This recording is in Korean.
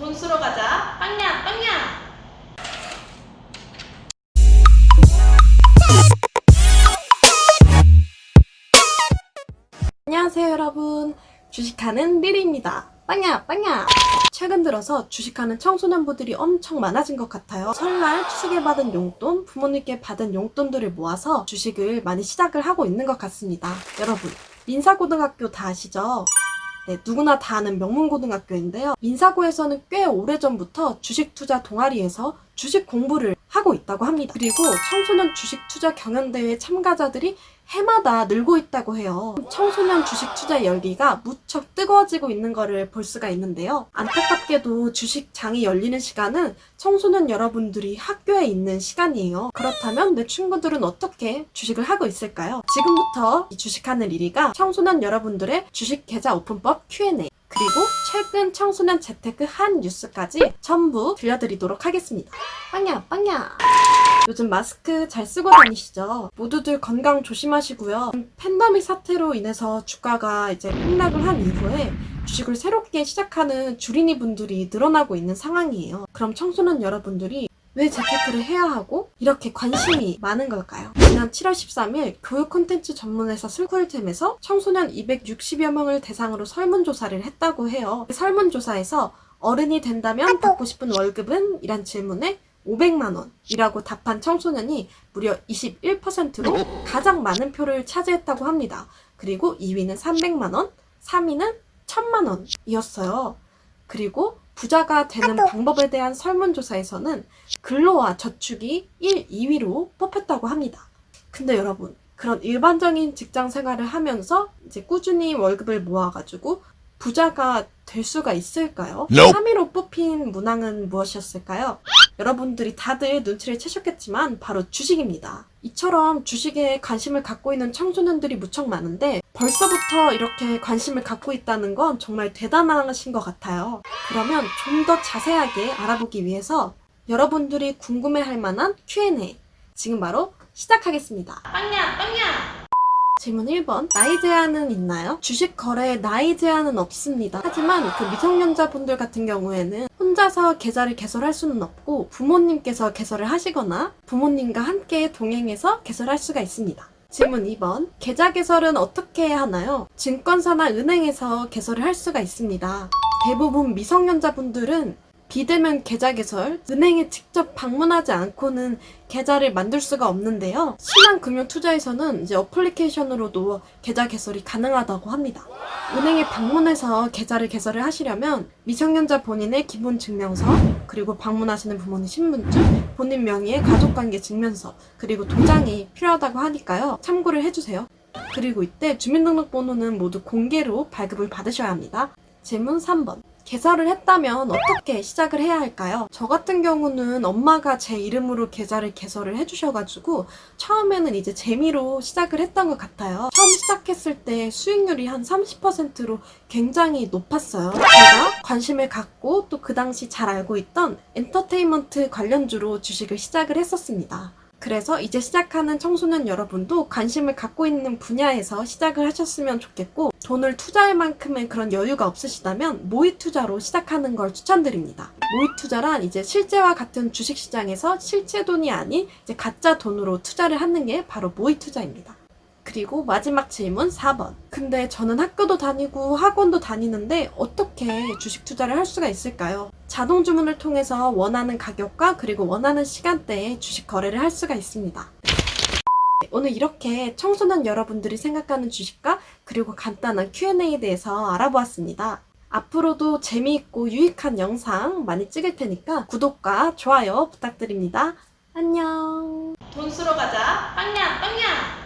돈 쓰러 가자. 빵야, 빵야. 안녕하세요 여러분 주식하는 리리입니다 빵야 빵야 최근 들어서 주식하는 청소년부들이 엄청 많아진 것 같아요 설날 추석에 받은 용돈 부모님께 받은 용돈들을 모아서 주식을 많이 시작을 하고 있는 것 같습니다 여러분 민사고등학교 다 아시죠? 네, 누구나 다 아는 명문고등학교인데요. 민사고에서는 꽤 오래전부터 주식 투자 동아리에서 주식 공부를 하고 있다고 합니다. 그리고 청소년 주식 투자 경연대회 참가자들이 해마다 늘고 있다고 해요. 청소년 주식 투자 열기가 무척 뜨거워지고 있는 것을 볼 수가 있는데요. 안타깝게도 주식장이 열리는 시간은 청소년 여러분들이 학교에 있는 시간이에요. 그렇다면 내 친구들은 어떻게 주식을 하고 있을까요? 지금부터 이 주식하는 리리가 청소년 여러분들의 주식 계좌 오픈법 Q&A 그리고 최근 청소년 재테크 한 뉴스까지 전부 들려드리도록 하겠습니다. 빵야 빵야 요즘 마스크 잘 쓰고 다니시죠? 모두들 건강 조심하시고요. 팬데믹 사태로 인해서 주가가 이제 폭락을 한 이후에 주식을 새롭게 시작하는 주린이 분들이 늘어나고 있는 상황이에요. 그럼 청소년 여러분들이 왜 재테크를 해야 하고 이렇게 관심이 많은 걸까요? 지난 7월 13일 교육 콘텐츠 전문회사 슬쿨템에서 청소년 260여 명을 대상으로 설문조사를 했다고 해요. 그 설문조사에서 어른이 된다면 받고 싶은 월급은? 이란 질문에 500만 원이라고 답한 청소년이 무려 21%로 가장 많은 표를 차지했다고 합니다. 그리고 2위는 300만 원, 3위는 1000만 원이었어요. 그리고 부자가 되는 방법에 대한 설문조사에서는 근로와 저축이 1, 2위로 뽑혔다고 합니다. 근데 여러분, 그런 일반적인 직장 생활을 하면서 이제 꾸준히 월급을 모아가지고 부자가 될 수가 있을까요? Nope. 3위로 뽑힌 문항은 무엇이었을까요? 여러분들이 다들 눈치를 채셨겠지만 바로 주식입니다. 이처럼 주식에 관심을 갖고 있는 청소년들이 무척 많은데 벌써부터 이렇게 관심을 갖고 있다는 건 정말 대단하신 것 같아요. 그러면 좀 더 자세하게 알아보기 위해서 여러분들이 궁금해할 만한 Q&A 지금 바로 시작하겠습니다. 빵야, 빵야. 질문 1번. 나이 제한은 있나요? 주식 거래에 나이 제한은 없습니다. 하지만 그 미성년자분들 같은 경우에는 혼자서 계좌를 개설할 수는 없고 부모님께서 개설을 하시거나 부모님과 함께 동행해서 개설할 수가 있습니다. 질문 2번. 계좌 개설은 어떻게 하나요? 증권사나 은행에서 개설을 할 수가 있습니다. 대부분 미성년자분들은 비대면 계좌 개설, 은행에 직접 방문하지 않고는 계좌를 만들 수가 없는데요. 신한금융투자에서는 이제 어플리케이션으로도 계좌 개설이 가능하다고 합니다. 은행에 방문해서 계좌를 개설을 하시려면 미성년자 본인의 기본 증명서, 그리고 방문하시는 부모님 신분증, 본인 명의의 가족관계 증명서, 그리고 도장이 필요하다고 하니까요. 참고를 해주세요. 그리고 이때 주민등록번호는 모두 공개로 발급을 받으셔야 합니다. 질문 3번. 개설을 했다면 어떻게 시작을 해야 할까요? 저 같은 경우는 엄마가 제 이름으로 계좌를 개설을 해주셔가지고 처음에는 이제 재미로 시작을 했던 것 같아요. 처음 시작했을 때 수익률이 한 30%로 굉장히 높았어요. 제가 관심을 갖고 또 그 당시 잘 알고 있던 엔터테인먼트 관련주로 주식을 시작을 했었습니다. 그래서 이제 시작하는 청소년 여러분도 관심을 갖고 있는 분야에서 시작을 하셨으면 좋겠고 돈을 투자할 만큼의 그런 여유가 없으시다면 모의 투자로 시작하는 걸 추천드립니다. 모의 투자란 이제 실제와 같은 주식 시장에서 실제 돈이 아닌 이제 가짜 돈으로 투자를 하는 게 바로 모의 투자입니다. 그리고 마지막 질문 4번. 근데 저는 학교도 다니고 학원도 다니는데 어떻게 주식 투자를 할 수가 있을까요? 자동 주문을 통해서 원하는 가격과 그리고 원하는 시간대에 주식 거래를 할 수가 있습니다. 오늘 이렇게 청소년 여러분들이 생각하는 주식과 그리고 간단한 Q&A에 대해서 알아보았습니다. 앞으로도 재미있고 유익한 영상 많이 찍을 테니까 구독과 좋아요 부탁드립니다. 안녕. 돈 쓰러 가자. 빵야, 빵야.